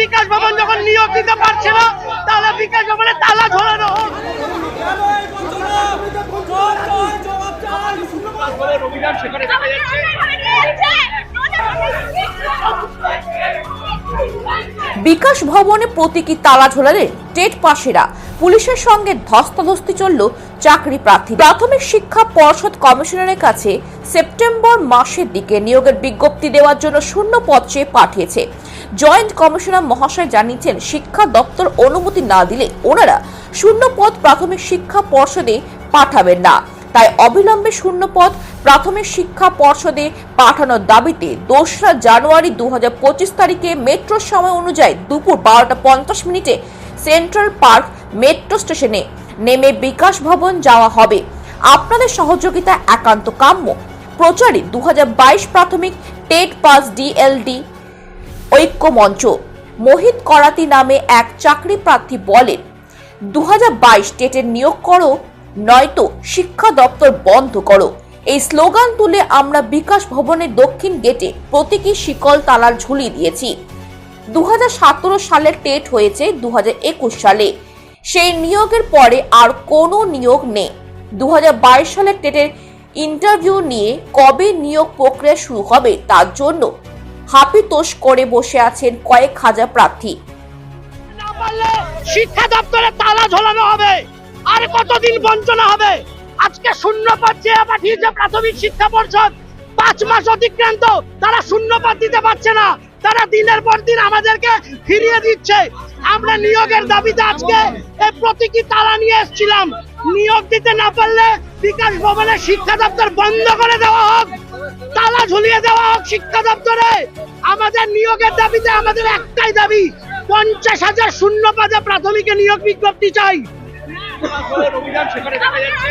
বিকাশ ভবন যখন নিয়োগ দিতে পারছে না, তাহলে বিকাশ ভবনে তালা ঝোলানো বিকাশ ভবনে প্রতীকী তালা ঝোলালেন টেট পাশেরা। পুলিশের সঙ্গে ধস্তাধস্তি চলল চাকরি প্রার্থী। প্রাথমিক শিক্ষা পর্ষদ কমিশনারের কাছে সেপ্টেম্বর মাসের দিকে নিয়োগের বিজ্ঞপ্তি দেওয়ার জন্য শূন্য পদ চেয়ে পাঠিয়েছে। জয়েন্ট কমিশনার মহাশয় জানিয়েছেন, শিক্ষা দপ্তর অনুমতি না দিলে ওনারা শূন্য পদ প্রাথমিক শিক্ষা পর্ষদে পাঠাবেন না। তাই অবিলম্বে শূন্য পদ প্রাথমিক শিক্ষা পর্ষদে পাঠানোর দাবিতে দোসরা জানুয়ারি দু তারিখে মেট্রো সময় অনুযায়ী দুপুর বারোটা পঞ্চাশ মিনিটে সেন্ট্রাল পার্ক মেট্রো স্টেশনে নেমে বিকাশ ভবন যাওয়া হবে। আপনাদের সহযোগিতা একান্ত কাম্য। প্রচারে দু হাজার বাইশ প্রাথমিক টেট পাস ডিএলডি ঐক্য মঞ্চ মোহিত করাতি নামে এক চাকরি প্রার্থী বলেন দু হাজার বাইশ টেটের নিয়োগ করো, নয়তো শিক্ষা দপ্তর বন্ধ করো। এই স্লোগান তুলে আমরা বিকাশ ভবনের দক্ষিণ গেটে প্রতীকী শিকল তালার ঝুলি দিয়েছি। দু হাজার সতেরো সালের টেট হয়েছে দু হাজার একুশ সালে। সেই নিয়োগের পরে আর কোনো নিয়োগ নেই। দু সালের টেটের ইন্টারভিউ নিয়ে কবে নিয়োগ প্রক্রিয়া শুরু হবে তার জন্য হাপিতোষ করে বসে আছেন কয়েক হাজার প্রার্থী। শিক্ষা দপ্তরে তালা ঝোলানো হবে। আর কতদিন বঞ্চনা হবে? আজকে শূন্য পদ চেয়ে পাঠিয়েছে প্রাথমিক শিক্ষা পর্ষদ। পাঁচ মাস অতিক্রান্ত। তারা শূন্য পদ দিতে পারছে না। তারা দিনের পর দিন আমাদেরকে ফিরিয়ে দিচ্ছে। আমরা নিয়োগের দাবিতে আজকে এই প্রতীকী তালা নিয়ে এসেছিলাম। নিয়োগ দিতে না পারলে বিকাশ ভবনের শিক্ষা দপ্তর বন্ধ করে দেওয়া হোক। তালা ঝুলিয়ে দেওয়া হোক শিক্ষা দপ্তরে। আমাদের নিয়োগের দাবিতে আমাদের একটাই দাবি, পঞ্চাশ হাজার শূন্য পাঁচে প্রাথমিকে নিয়োগ বিজ্ঞপ্তি চাই। অভিযান সেখানে দেখা যাচ্ছে।